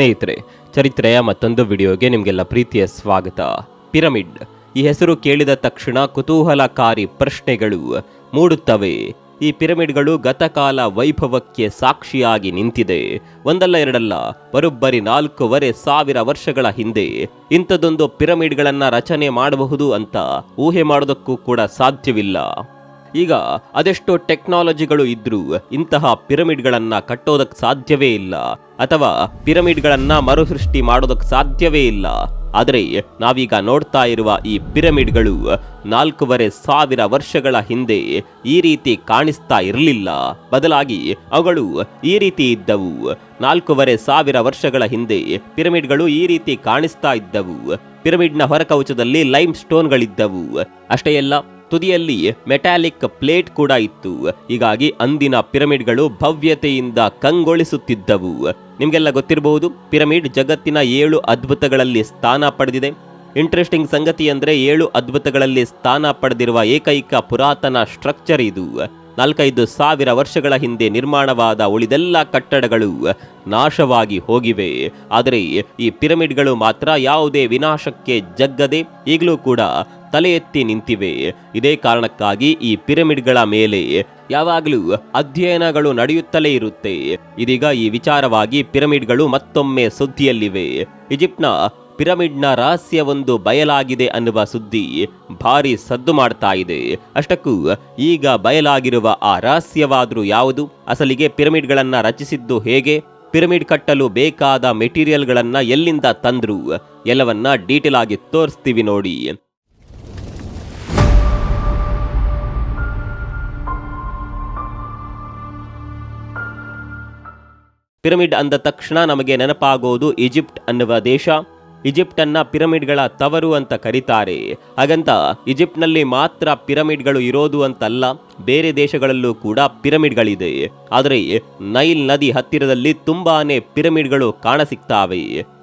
ಸ್ನೇಹಿತರೆ, ಚರಿತ್ರೆಯ ಮತ್ತೊಂದು ವಿಡಿಯೋಗೆ ನಿಮಗೆಲ್ಲ ಪ್ರೀತಿಯ ಸ್ವಾಗತ. ಪಿರಮಿಡ್. ಈ ಹೆಸರು ಕೇಳಿದ ತಕ್ಷಣ ಕುತೂಹಲಕಾರಿ ಪ್ರಶ್ನೆಗಳು ಮೂಡುತ್ತವೆ. ಈ ಪಿರಮಿಡ್ಗಳು ಗತಕಾಲ ವೈಭವಕ್ಕೆ ಸಾಕ್ಷಿಯಾಗಿ ನಿಂತಿದೆ. ಒಂದಲ್ಲ ಎರಡಲ್ಲ, ಬರೋಬ್ಬರಿ ನಾಲ್ಕೂವರೆ ಸಾವಿರ ವರ್ಷಗಳ ಹಿಂದೆ ಇಂಥದ್ದೊಂದು ಪಿರಮಿಡ್ಗಳನ್ನು ರಚನೆ ಮಾಡಬಹುದು ಅಂತ ಊಹೆ ಮಾಡೋದಕ್ಕೂ ಕೂಡ ಸಾಧ್ಯವಿಲ್ಲ. ಈಗ ಅದೆಷ್ಟೋ ಟೆಕ್ನಾಲಜಿಗಳು ಇದ್ರೂ ಇಂತಹ ಪಿರಮಿಡ್ಗಳನ್ನ ಕಟ್ಟೋದಕ್ಕೆ ಸಾಧ್ಯವೇ ಇಲ್ಲ. ಅಥವಾ ಪಿರಮಿಡ್ಗಳನ್ನು ಮರುಸೃಷ್ಟಿ ಮಾಡೋದಕ್ಕೆ ಸಾಧ್ಯವೇ ಇಲ್ಲ. ಆದರೆ ನಾವೀಗ ನೋಡ್ತಾ ಇರುವ ಈ ಪಿರಮಿಡ್ಗಳು ನಾಲ್ಕೂವರೆ ಸಾವಿರ ವರ್ಷಗಳ ಹಿಂದೆ ಈ ರೀತಿ ಕಾಣಿಸ್ತಾ ಇರಲಿಲ್ಲ. ಬದಲಾಗಿ ಅವುಗಳು ಈ ರೀತಿ ಇದ್ದವು. ನಾಲ್ಕೂವರೆ ಸಾವಿರ ವರ್ಷಗಳ ಹಿಂದೆ ಪಿರಮಿಡ್ಗಳು ಈ ರೀತಿ ಕಾಣಿಸ್ತಾ ಇದ್ದವು. ಪಿರಮಿಡ್ನ ಹೊರಕವಚದಲ್ಲಿ ಲೈಮ್ ಸ್ಟೋನ್ಗಳಿದ್ದವು ಅಷ್ಟೇ ಅಲ್ಲ ತುದಿಯಲ್ಲಿ ಮೆಟಾಲಿಕ್ ಪ್ಲೇಟ್ ಕೂಡ ಇತ್ತು. ಹೀಗಾಗಿ ಅಂದಿನ ಪಿರಮಿಡ್ಗಳು ಭವ್ಯತೆಯಿಂದ ಕಂಗೊಳಿಸುತ್ತಿದ್ದವು. ನಿಮಗೆಲ್ಲ ಗೊತ್ತಿರಬಹುದು, ಪಿರಮಿಡ್ ಜಗತ್ತಿನ ಏಳು ಅದ್ಭುತಗಳಲ್ಲಿ ಸ್ಥಾನ ಪಡೆದಿದೆ. ಇಂಟ್ರೆಸ್ಟಿಂಗ್ ಸಂಗತಿ ಅಂದ್ರೆ ಏಳು ಅದ್ಭುತಗಳಲ್ಲಿ ಸ್ಥಾನ ಪಡೆದಿರುವ ಏಕೈಕ ಪುರಾತನ ಸ್ಟ್ರಕ್ಚರ್ ಇದು. ನಾಲ್ಕೈದು ಸಾವಿರ ವರ್ಷಗಳ ಹಿಂದೆ ನಿರ್ಮಾಣವಾದ ಉಳಿದೆಲ್ಲ ಕಟ್ಟಡಗಳು ನಾಶವಾಗಿ ಹೋಗಿವೆ. ಆದರೆ ಈ ಪಿರಮಿಡ್ಗಳು ಮಾತ್ರ ಯಾವುದೇ ವಿನಾಶಕ್ಕೆ ಜಗ್ಗದೆ ಈಗಲೂ ಕೂಡ ತಲೆ ಎತ್ತಿ ನಿಂತಿವೆ. ಇದೇ ಕಾರಣಕ್ಕಾಗಿ ಈ ಪಿರಮಿಡ್ಗಳ ಮೇಲೆ ಯಾವಾಗಲೂ ಅಧ್ಯಯನಗಳು ನಡೆಯುತ್ತಲೇ ಇರುತ್ತೆ. ಇದೀಗ ಈ ವಿಚಾರವಾಗಿ ಪಿರಮಿಡ್ಗಳು ಮತ್ತೊಮ್ಮೆ ಸುದ್ದಿಯಲ್ಲಿವೆ. ಈಜಿಪ್ಟ್ನ ಪಿರಮಿಡ್ನ ರಹಸ್ಯವೊಂದು ಬಯಲಾಗಿದೆ ಅನ್ನುವ ಸುದ್ದಿ ಭಾರಿ ಸದ್ದು ಮಾಡ್ತಾ ಇದೆ. ಅಷ್ಟಕ್ಕೂ ಈಗ ಬಯಲಾಗಿರುವ ಆ ರಹಸ್ಯವಾದರೂ ಯಾವುದು? ಅಸಲಿಗೆ ಪಿರಮಿಡ್ಗಳನ್ನು ರಚಿಸಿದ್ದು ಹೇಗೆ? ಪಿರಮಿಡ್ ಕಟ್ಟಲು ಬೇಕಾದ ಮೆಟೀರಿಯಲ್ಗಳನ್ನು ಎಲ್ಲಿಂದ ತಂದ್ರು? ಎಲ್ಲವನ್ನ ಡೀಟೇಲ್ ಆಗಿ ತೋರಿಸ್ತೀವಿ ನೋಡಿ. ಪಿರಮಿಡ್ ಅಂದ ತಕ್ಷಣ ನಮಗೆ ನೆನಪಾಗೋದು ಈಜಿಪ್ಟ್ ಅನ್ನುವ ದೇಶ. ಈಜಿಪ್ಟ್ ಅನ್ನ ಪಿರಮಿಡ್ಗಳ ತವರು ಅಂತ ಕರೀತಾರೆ. ಹಾಗಂತ ಈಜಿಪ್ಟ್ನಲ್ಲಿ ಮಾತ್ರ ಪಿರಮಿಡ್ಗಳು ಇರೋದು ಅಂತಲ್ಲ, ಬೇರೆ ದೇಶಗಳಲ್ಲೂ ಕೂಡ ಪಿರಮಿಡ್ಗಳಿದೆ. ಆದರೆ ನೈಲ್ ನದಿ ಹತ್ತಿರದಲ್ಲಿ ತುಂಬಾನೇ ಪಿರಮಿಡ್ಗಳು ಕಾಣಸಿಗ್ತಾವೆ.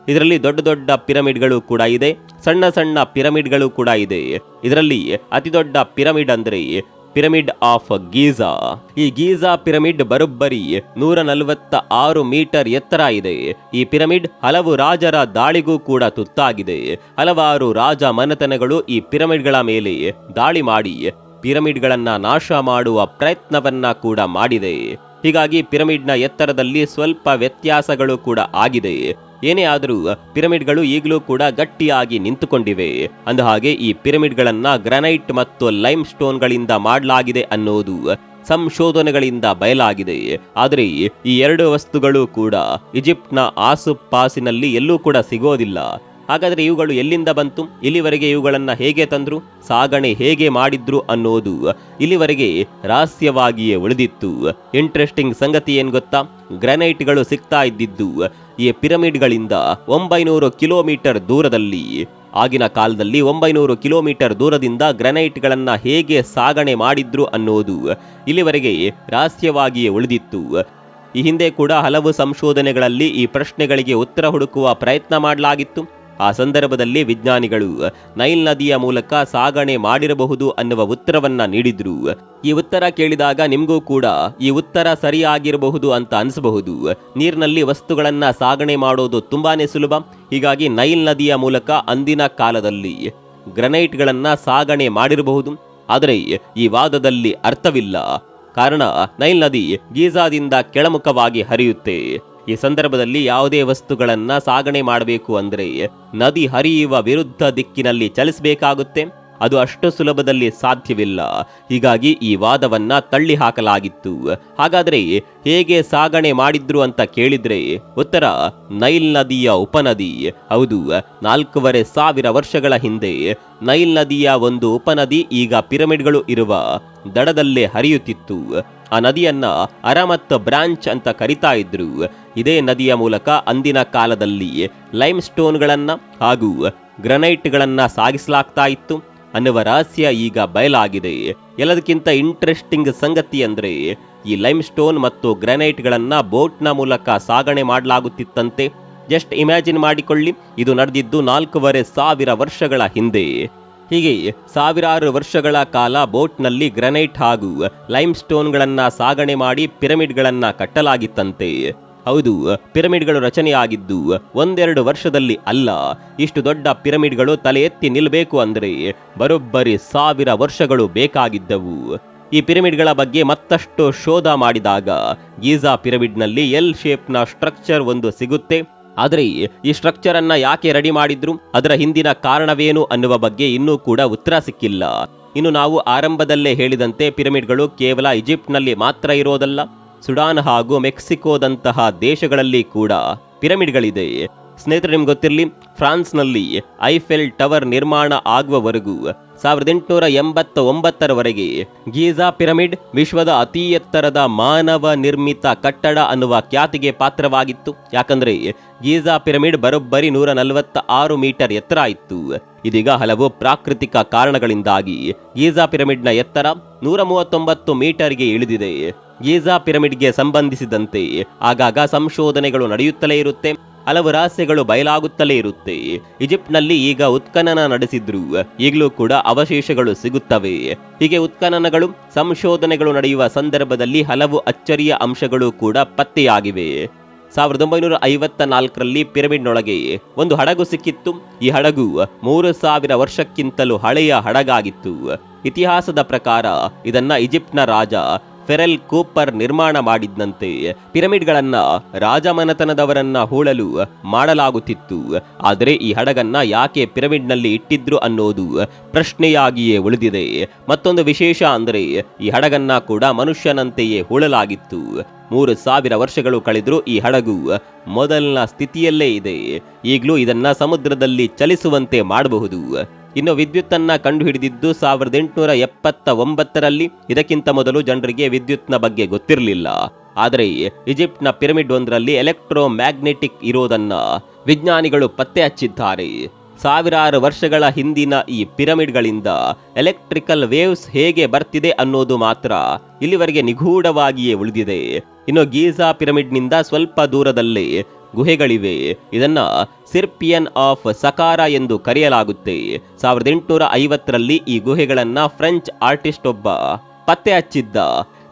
ಇದರಲ್ಲಿ ದೊಡ್ಡ ದೊಡ್ಡ ಪಿರಮಿಡ್ಗಳು ಕೂಡ ಇದೆ, ಸಣ್ಣ ಸಣ್ಣ ಪಿರಮಿಡ್ಗಳು ಕೂಡ ಇದೆ. ಇದರಲ್ಲಿ ಅತಿ ದೊಡ್ಡ ಪಿರಮಿಡ್ ಅಂದ್ರೆ ಪಿರಮಿಡ್ ಆಫ್ ಗೀಜಾ ಈ ಗೀಜಾ ಪಿರಮಿಡ್ ಬರೋಬ್ಬರಿ ನೂರ ನಲವತ್ತ ಆರು ಮೀಟರ್ ಎತ್ತರ ಇದೆ. ಈ ಪಿರಮಿಡ್ ಹಲವು ರಾಜರ ದಾಳಿಗೂ ಕೂಡ ತುತ್ತಾಗಿದೆ. ಹಲವಾರು ರಾಜ ಮನೆತನಗಳು ಈ ಪಿರಮಿಡ್ಗಳ ಮೇಲೆ ದಾಳಿ ಮಾಡಿ ಪಿರಮಿಡ್ಗಳನ್ನ ನಾಶ ಮಾಡುವ ಪ್ರಯತ್ನವನ್ನ ಕೂಡ ಮಾಡಿದೆ. ಹೀಗಾಗಿ ಪಿರಮಿಡ್ನ ಎತ್ತರದಲ್ಲಿ ಸ್ವಲ್ಪ ವ್ಯತ್ಯಾಸಗಳು ಕೂಡ ಆಗಿದೆ. ಏನೇ ಆದರೂ ಪಿರಮಿಡ್ಗಳು ಈಗಲೂ ಕೂಡ ಗಟ್ಟಿಯಾಗಿ ನಿಂತುಕೊಂಡಿವೆ. ಅಂದಹಾಗೆ ಈ ಪಿರಮಿಡ್ಗಳನ್ನ ಗ್ರನೈಟ್ ಮತ್ತು ಲೈಮ್ ಸ್ಟೋನ್ಗಳಿಂದ ಮಾಡಲಾಗಿದೆ ಅನ್ನೋದು ಸಂಶೋಧನೆಗಳಿಂದ ಬಯಲಾಗಿದೆ. ಆದರೆ ಈ ಎರಡು ವಸ್ತುಗಳು ಕೂಡ ಈಜಿಪ್ಟ್ನ ಆಸುಪಾಸಿನಲ್ಲಿ ಎಲ್ಲೂ ಕೂಡ ಸಿಗೋದಿಲ್ಲ. ಹಾಗಾದರೆ ಇವುಗಳು ಎಲ್ಲಿಂದ ಬಂತು? ಇಲ್ಲಿವರೆಗೆ ಇವುಗಳನ್ನು ಹೇಗೆ ತಂದ್ರು? ಸಾಗಣೆ ಹೇಗೆ ಮಾಡಿದ್ರು ಅನ್ನೋದು ಇಲ್ಲಿವರೆಗೆ ರಹಸ್ಯವಾಗಿಯೇ ಉಳಿದಿತ್ತು. ಇಂಟ್ರೆಸ್ಟಿಂಗ್ ಸಂಗತಿ ಏನು ಗೊತ್ತಾ? ಗ್ರನೈಟ್ಗಳು ಸಿಗ್ತಾ ಇದ್ದಿದ್ದು ಈ ಪಿರಮಿಡ್ಗಳಿಂದ ಒಂಬೈನೂರು ಕಿಲೋಮೀಟರ್ ದೂರದಲ್ಲಿ. ಆಗಿನ ಕಾಲದಲ್ಲಿ ಒಂಬೈನೂರು ಕಿಲೋಮೀಟರ್ ದೂರದಿಂದ ಗ್ರನೈಟ್ಗಳನ್ನು ಹೇಗೆ ಸಾಗಣೆ ಮಾಡಿದ್ರು ಅನ್ನೋದು ಇಲ್ಲಿವರೆಗೆ ರಹಸ್ಯವಾಗಿಯೇ ಉಳಿದಿತ್ತು. ಈ ಹಿಂದೆ ಕೂಡ ಹಲವು ಸಂಶೋಧನೆಗಳಲ್ಲಿ ಈ ಪ್ರಶ್ನೆಗಳಿಗೆ ಉತ್ತರ ಹುಡುಕುವ ಪ್ರಯತ್ನ ಮಾಡಲಾಗಿತ್ತು. ಆ ಸಂದರ್ಭದಲ್ಲಿ ವಿಜ್ಞಾನಿಗಳು, ನೈಲ್ ನದಿಯ ಮೂಲಕ ಸಾಗಣೆ ಮಾಡಿರಬಹುದು ಅನ್ನುವ ಉತ್ತರವನ್ನ ನೀಡಿದ್ರು. ಈ ಉತ್ತರ ಕೇಳಿದಾಗ ನಿಮಗೂ ಕೂಡ ಈ ಉತ್ತರ ಸರಿಯಾಗಿರಬಹುದು ಅಂತ ಅನಿಸಬಹುದು. ನೀರಿನಲ್ಲಿ ವಸ್ತುಗಳನ್ನ ಸಾಗಣೆ ಮಾಡೋದು ತುಂಬಾನೇ ಸುಲಭ. ಹೀಗಾಗಿ ನೈಲ್ ನದಿಯ ಮೂಲಕ ಅಂದಿನ ಕಾಲದಲ್ಲಿ ಗ್ರನೈಟ್ಗಳನ್ನ ಸಾಗಣೆ ಮಾಡಿರಬಹುದು. ಆದರೆ ಈ ವಾದದಲ್ಲಿ ಅರ್ಥವಿಲ್ಲ. ಕಾರಣ, ನೈಲ್ ನದಿ ಗೀಜಾದಿಂದ ಕೆಳಮುಖವಾಗಿ ಹರಿಯುತ್ತೆ. ಈ ಸಂದರ್ಭದಲ್ಲಿ ಯಾವುದೇ ವಸ್ತುಗಳನ್ನು ಸಾಗಣೆ ಮಾಡಬೇಕು ಅಂದರೆ ನದಿ ಹರಿಯುವ ವಿರುದ್ಧ ದಿಕ್ಕಿನಲ್ಲಿ ಚಲಿಸಬೇಕಾಗುತ್ತೆ. ಅದು ಅಷ್ಟು ಸುಲಭದಲ್ಲಿ ಸಾಧ್ಯವಿಲ್ಲ. ಹೀಗಾಗಿ ಈ ವಾದವನ್ನ ತಳ್ಳಿ ಹಾಕಲಾಗಿತ್ತು ಹಾಗಾದ್ರೆ ಹೇಗೆ ಸಾಗಣೆ ಮಾಡಿದ್ರು ಅಂತ ಕೇಳಿದ್ರೆ, ಉತ್ತರ, ನೈಲ್ ನದಿಯ ಉಪನದಿ. ಹೌದು, ನಾಲ್ಕೂವರೆ ಸಾವಿರ ವರ್ಷಗಳ ಹಿಂದೆ ನೈಲ್ ನದಿಯ ಒಂದು ಉಪನದಿ ಈಗ ಪಿರಮಿಡ್ಗಳು ಇರುವ ದಡದಲ್ಲೇ ಹರಿಯುತ್ತಿತ್ತು. ಆ ನದಿಯನ್ನ ಅರಮತ್ ಬ್ರಾಂಚ್ ಅಂತ ಕರಿತಾ ಇದ್ರು. ಇದೇ ನದಿಯ ಮೂಲಕ ಅಂದಿನ ಕಾಲದಲ್ಲಿ ಲೈಮ್ ಸ್ಟೋನ್ಗಳನ್ನು ಹಾಗೂ ಗ್ರನೈಟ್ಗಳನ್ನು ಸಾಗಿಸಲಾಗ್ತಾ ಇತ್ತು. ಅನ್ನುವ ರಹಸ್ಯ ಈಗ ಬಯಲಾಗಿದೆ. ಎಲ್ಲದಕ್ಕಿಂತ ಇಂಟ್ರೆಸ್ಟಿಂಗ್ ಸಂಗತಿ ಅಂದ್ರೆ, ಈ ಲೈಮ್ ಸ್ಟೋನ್ ಮತ್ತು ಗ್ರೆನೈಟ್ಗಳನ್ನು ಬೋಟ್ನ ಮೂಲಕ ಸಾಗಣೆ ಮಾಡಲಾಗುತ್ತಿತ್ತಂತೆ. ಜಸ್ಟ್ ಇಮ್ಯಾಜಿನ್ ಮಾಡಿಕೊಳ್ಳಿ, ಇದು ನಡೆದಿದ್ದು ನಾಲ್ಕೂವರೆ ಸಾವಿರ ವರ್ಷಗಳ ಹಿಂದೆ. ಹೀಗೆ ಸಾವಿರಾರು ವರ್ಷಗಳ ಕಾಲ ಬೋಟ್ನಲ್ಲಿ ಗ್ರನೈಟ್ ಹಾಗೂ ಲೈಮ್ ಸ್ಟೋನ್ಗಳನ್ನು ಸಾಗಣೆ ಮಾಡಿ ಪಿರಮಿಡ್ಗಳನ್ನು ಕಟ್ಟಲಾಗಿತ್ತಂತೆ. ಹೌದು, ಪಿರಮಿಡ್ಗಳು ರಚನೆಯಾಗಿದ್ದು ಒಂದೆರಡು ವರ್ಷದಲ್ಲಿ ಅಲ್ಲ, ಇಷ್ಟು ದೊಡ್ಡ ಪಿರಮಿಡ್ಗಳು ತಲೆ ಎತ್ತಿ ನಿಲ್ಲಬೇಕು ಅಂದರೆ ಬರೋಬ್ಬರಿ ಸಾವಿರ ವರ್ಷಗಳು ಬೇಕಾಗಿದ್ದವು. ಈ ಪಿರಮಿಡ್ಗಳ ಬಗ್ಗೆ ಮತ್ತಷ್ಟು ಶೋಧ ಮಾಡಿದಾಗ ಗೀಜಾ ಪಿರಮಿಡ್ನಲ್ಲಿ ಎಲ್ ಶೇಪ್ನ ಸ್ಟ್ರಕ್ಚರ್ ಒಂದು ಸಿಗುತ್ತೆ. ಆದರೆ ಈ ಸ್ಟ್ರಕ್ಚರ್ ಅನ್ನ ಯಾಕೆ ರೆಡಿ ಮಾಡಿದ್ರು? ಅದರ ಹಿಂದಿನ ಕಾರಣವೇನು ಅನ್ನುವ ಬಗ್ಗೆ ಇನ್ನೂ ಕೂಡ ಉತ್ತರ ಸಿಕ್ಕಿಲ್ಲ. ಇನ್ನು ನಾವು ಆರಂಭದಲ್ಲೇ ಹೇಳಿದಂತೆ ಪಿರಮಿಡ್ಗಳು ಕೇವಲ ಈಜಿಪ್ಟ್ನಲ್ಲಿ ಮಾತ್ರ ಇರೋದಲ್ಲ. ಸುಡಾನ್ ಹಾಗೂ ಮೆಕ್ಸಿಕೋದಂತಹ ದೇಶಗಳಲ್ಲಿ ಕೂಡ ಪಿರಮಿಡ್ಗಳಿದೆ. ಸ್ನೇಹಿತರೆ, ನಿಮ್ಗೆ ಗೊತ್ತಿರಲಿ, ಫ್ರಾನ್ಸ್ನಲ್ಲಿ ಐಫೆಲ್ ಟವರ್ ನಿರ್ಮಾಣ ಆಗುವವರೆಗೂ ಸಾವಿರದ ಎಂಟುನೂರ ಎಂಬತ್ತ ಒಂಬತ್ತರವರೆಗೆ ಗೀಜಾ ಪಿರಮಿಡ್ ವಿಶ್ವದ ಅತಿ ಎತ್ತರದ ಮಾನವ ನಿರ್ಮಿತ ಕಟ್ಟಡ ಅನ್ನುವ ಖ್ಯಾತಿಗೆ ಪಾತ್ರವಾಗಿತ್ತು. ಯಾಕಂದ್ರೆ ಗೀಜಾ ಪಿರಮಿಡ್ ಬರೋಬ್ಬರಿ ನೂರ ನಲವತ್ತ ಆರು ಮೀಟರ್ ಎತ್ತರ ಇತ್ತು. ಇದೀಗ ಹಲವು ಪ್ರಾಕೃತಿಕ ಕಾರಣಗಳಿಂದಾಗಿ ಗೀಜಾ ಪಿರಮಿಡ್ನ ಎತ್ತರ ನೂರ ಮೂವತ್ತೊಂಬತ್ತು ಮೀಟರ್ಗೆ ಇಳಿದಿದೆ. ಗೀಜಾ ಪಿರಮಿಡ್ಗೆ ಸಂಬಂಧಿಸಿದಂತೆ. ಆಗಾಗ ಸಂಶೋಧನೆಗಳು ನಡೆಯುತ್ತಲೇ ಇರುತ್ತೆ, ಹಲವು ರಹಸ್ಯಗಳು ಬಯಲಾಗುತ್ತಲೇ ಇರುತ್ತೆ. ಈಜಿಪ್ಟ್ನಲ್ಲಿ ಈಗ ಉತ್ಖನನ ನಡೆಸಿದ್ರು, ಈಗಲೂ ಕೂಡ ಅವಶೇಷಗಳು ಸಿಗುತ್ತವೆ. ಹೀಗೆ ಉತ್ಖನನಗಳು, ಸಂಶೋಧನೆಗಳು ನಡೆಯುವ ಸಂದರ್ಭದಲ್ಲಿ ಹಲವು ಅಚ್ಚರಿಯ ಅಂಶಗಳು ಕೂಡ ಪತ್ತೆಯಾಗಿವೆ. ಸಾವಿರದ ಒಂಬೈನೂರ ಐವತ್ತ ನಾಲ್ಕರಲ್ಲಿ ಪಿರಮಿಡ್ನೊಳಗೆ ಒಂದು ಹಡಗು ಸಿಕ್ಕಿತ್ತು. ಈ ಹಡಗು ಮೂರು ಸಾವಿರ ವರ್ಷಕ್ಕಿಂತಲೂ ಹಳೆಯ ಹಡಗಾಗಿತ್ತು. ಇತಿಹಾಸದ ಪ್ರಕಾರ ಇದನ್ನ ಈಜಿಪ್ಟ್ನ ರಾಜ ಫೆರೆಲ್ ಕೂಪರ್ ನಿರ್ಮಾಣ ಮಾಡಿದ್ದಂತೆ ಪಿರಮಿಡ್ಗಳನ್ನ ರಾಜಮನೆತನದವರನ್ನ ಹೂಳಲು ಮಾಡಲಾಗುತ್ತಿತ್ತು. ಆದರೆ ಈ ಹಡಗನ್ನ ಯಾಕೆ ಪಿರಮಿಡ್ನಲ್ಲಿ ಇಟ್ಟಿದ್ರು ಅನ್ನೋದು ಪ್ರಶ್ನೆಯಾಗಿಯೇ ಉಳಿದಿದೆ. ಮತ್ತೊಂದು ವಿಶೇಷ ಅಂದರೆ, ಈ ಹಡಗನ್ನ ಕೂಡ ಮನುಷ್ಯನಂತೆಯೇ ಹೂಳಲಾಗಿತ್ತು. ಮೂರು ಸಾವಿರ ವರ್ಷಗಳು ಕಳೆದರೂ ಈ ಹಡಗು ಮೊದಲಿನ ಸ್ಥಿತಿಯಲ್ಲೇ ಇದೆ. ಈಗಲೂ ಇದನ್ನ ಸಮುದ್ರದಲ್ಲಿ ಚಲಿಸುವಂತೆ ಮಾಡಬಹುದು. ಇನ್ನು ವಿದ್ಯುತ್ತನ್ನ ಕಂಡುಹಿಡಿದಿದ್ದು ಸಾವಿರದ ಎಂಟುನೂರ ಎಪ್ಪತ್ತ ಒಂಬತ್ತರಲ್ಲಿ ಇದಕ್ಕಿಂತ ಮೊದಲು ಜನರಿಗೆ ವಿದ್ಯುತ್ನ ಬಗ್ಗೆ ಗೊತ್ತಿರಲಿಲ್ಲ. ಆದರೆ ಈಜಿಪ್ಟ್ನ ಪಿರಮಿಡ್ ಒಂದರಲ್ಲಿ ಎಲೆಕ್ಟ್ರೋ ಮ್ಯಾಗ್ನೆಟಿಕ್ ಇರೋದನ್ನ ವಿಜ್ಞಾನಿಗಳು ಪತ್ತೆ ಹಚ್ಚಿದ್ದಾರೆ. ಸಾವಿರಾರು ವರ್ಷಗಳ ಹಿಂದಿನ ಈ ಪಿರಮಿಡ್ಗಳಿಂದ ಎಲೆಕ್ಟ್ರಿಕಲ್ ವೇವ್ಸ್ ಹೇಗೆ ಬರ್ತಿದೆ ಅನ್ನೋದು ಮಾತ್ರ ಇಲ್ಲಿವರೆಗೆ ನಿಗೂಢವಾಗಿಯೇ ಉಳಿದಿದೆ. ಇನ್ನು ಗೀಜಾ ಪಿರಮಿಡ್ನಿಂದ ಸ್ವಲ್ಪ ದೂರದಲ್ಲಿ ಗುಹೆಗಳಿವೆ. ಇದನ್ನು ಸಿರ್ಪಿಯನ್ ಆಫ್ ಸಕಾರ ಎಂದು ಕರೆಯಲಾಗುತ್ತೆ. ಸಾವಿರದ ಎಂಟುನೂರ ಐವತ್ತರಲ್ಲಿ ಈ ಗುಹೆಗಳನ್ನು ಫ್ರೆಂಚ್ ಆರ್ಟಿಸ್ಟ್ ಒಬ್ಬ ಪತ್ತೆ ಹಚ್ಚಿದ್ದ.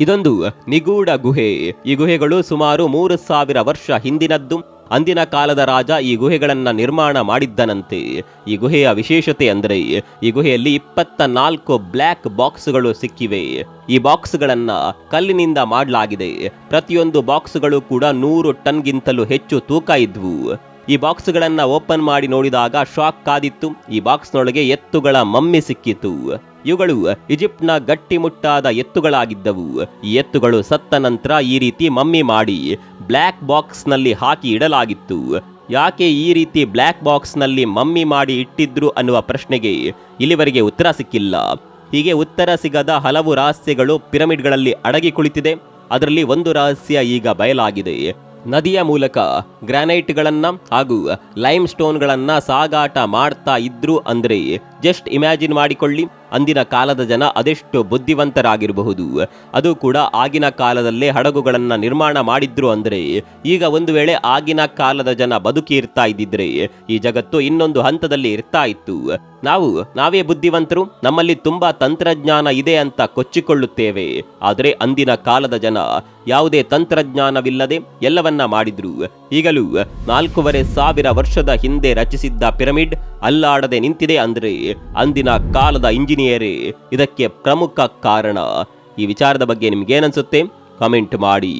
ಇದೊಂದು ನಿಗೂಢ ಗುಹೆ. ಈ ಗುಹೆಗಳು ಸುಮಾರು ಮೂರು ಸಾವಿರ ವರ್ಷ ಹಿಂದಿನದ್ದು. ಅಂದಿನ ಕಾಲದ ರಾಜ ಈ ಗುಹೆಗಳನ್ನು ನಿರ್ಮಾಣ ಮಾಡಿದ್ದನಂತೆ. ಈ ಗುಹೆಯ ವಿಶೇಷತೆ ಅಂದರೆ, ಈ ಗುಹೆಯಲ್ಲಿ ಇಪ್ಪತ್ತ ನಾಲ್ಕು ಬ್ಲ್ಯಾಕ್ ಬಾಕ್ಸ್ಗಳು ಸಿಕ್ಕಿವೆ. ಈ ಬಾಕ್ಸ್ಗಳನ್ನು ಕಲ್ಲಿನಿಂದ ಮಾಡಲಾಗಿದೆ. ಪ್ರತಿಯೊಂದು ಬಾಕ್ಸ್ಗಳು ಕೂಡ ನೂರು ಟನ್ಗಿಂತಲೂ ಹೆಚ್ಚು ತೂಕ ಇದ್ವು. ಈ ಬಾಕ್ಸ್ಗಳನ್ನು ಓಪನ್ ಮಾಡಿ ನೋಡಿದಾಗ ಶಾಕ್ ಕಾದಿತ್ತು. ಈ ಬಾಕ್ಸ್ನೊಳಗೆ ಎತ್ತುಗಳ ಮಮ್ಮಿ ಸಿಕ್ಕಿತು. ಇವುಗಳು ಈಜಿಪ್ಟ್ನ ಗಟ್ಟಿಮುಟ್ಟಾದ ಎತ್ತುಗಳಾಗಿದ್ದವು. ಈ ಎತ್ತುಗಳು ಸತ್ತ ನಂತರ ಈ ರೀತಿ ಮಮ್ಮಿ ಮಾಡಿ ಬ್ಲ್ಯಾಕ್ ಬಾಕ್ಸ್ನಲ್ಲಿ ಹಾಕಿ ಇಡಲಾಗಿತ್ತು. ಯಾಕೆ ಈ ರೀತಿ ಬ್ಲ್ಯಾಕ್ ಬಾಕ್ಸ್ನಲ್ಲಿ ಮಮ್ಮಿ ಮಾಡಿ ಇಟ್ಟಿದ್ರು ಅನ್ನುವ ಪ್ರಶ್ನೆಗೆ ಇಲ್ಲಿವರೆಗೆ ಉತ್ತರ ಸಿಕ್ಕಿಲ್ಲ. ಹೀಗೆ ಉತ್ತರ ಸಿಗದ ಹಲವು ರಹಸ್ಯಗಳು ಪಿರಮಿಡ್ಗಳಲ್ಲಿ ಅಡಗಿ ಕುಳಿತಿದೆ. ಅದರಲ್ಲಿ ಒಂದು ರಹಸ್ಯ ಈಗ ಬಯಲಾಗಿದೆ. ನದಿಯ ಮೂಲಕ ಗ್ರಾನೈಟ್ಗಳನ್ನು ಹಾಗೂ ಲೈಮ್ ಸ್ಟೋನ್ಗಳನ್ನು ಸಾಗಾಟ ಮಾಡ್ತಾ ಇದ್ರು ಅಂದ್ರೆ ಜಸ್ಟ್ ಇಮ್ಯಾಜಿನ್ ಮಾಡಿಕೊಳ್ಳಿ. ಅಂದಿನ ಕಾಲದ ಜನ ಅದೆಷ್ಟು ಬುದ್ಧಿವಂತರಾಗಿರಬಹುದು. ಅದು ಕೂಡ ಆಗಿನ ಕಾಲದಲ್ಲೇ ಹಡಗುಗಳನ್ನು ನಿರ್ಮಾಣ ಮಾಡಿದ್ರು ಅಂದರೆ, ಈಗ ಒಂದು ವೇಳೆ ಆಗಿನ ಕಾಲದ ಜನ ಬದುಕಿ ಇರ್ತಾ ಇದ್ದಿದ್ರೆ, ಈ ಜಗತ್ತು ಇನ್ನೊಂದು ಹಂತದಲ್ಲಿ ಇರ್ತಾ ಇತ್ತು. ನಾವು, ನಾವೇ ಬುದ್ಧಿವಂತರು, ನಮ್ಮಲ್ಲಿ ತುಂಬಾ ತಂತ್ರಜ್ಞಾನ ಇದೆ ಅಂತ ಕೊಚ್ಚಿಕೊಳ್ಳುತ್ತೇವೆ. ಆದರೆ ಅಂದಿನ ಕಾಲದ ಜನ ಯಾವುದೇ ತಂತ್ರಜ್ಞಾನವಿಲ್ಲದೆ ಎಲ್ಲವನ್ನ ಮಾಡಿದ್ರು. ಈಗಲೂ ನಾಲ್ಕೂವರೆ ಸಾವಿರ ವರ್ಷದ ಹಿಂದೆ ರಚಿಸಿದ್ದ ಪಿರಮಿಡ್ ಅಲ್ಲಾಡದೆ ನಿಂತಿದೆ ಅಂದ್ರೆ, ಅಂದಿನ ಕಾಲದ ಇಂಜಿನಿಯರೇ ಇದಕ್ಕೆ ಪ್ರಮುಖ ಕಾರಣ ಈ ವಿಚಾರದ ಬಗ್ಗೆ ನಿಮ್ಗೇನನ್ಸುತ್ತೆ ಕಮೆಂಟ್ ಮಾಡಿ.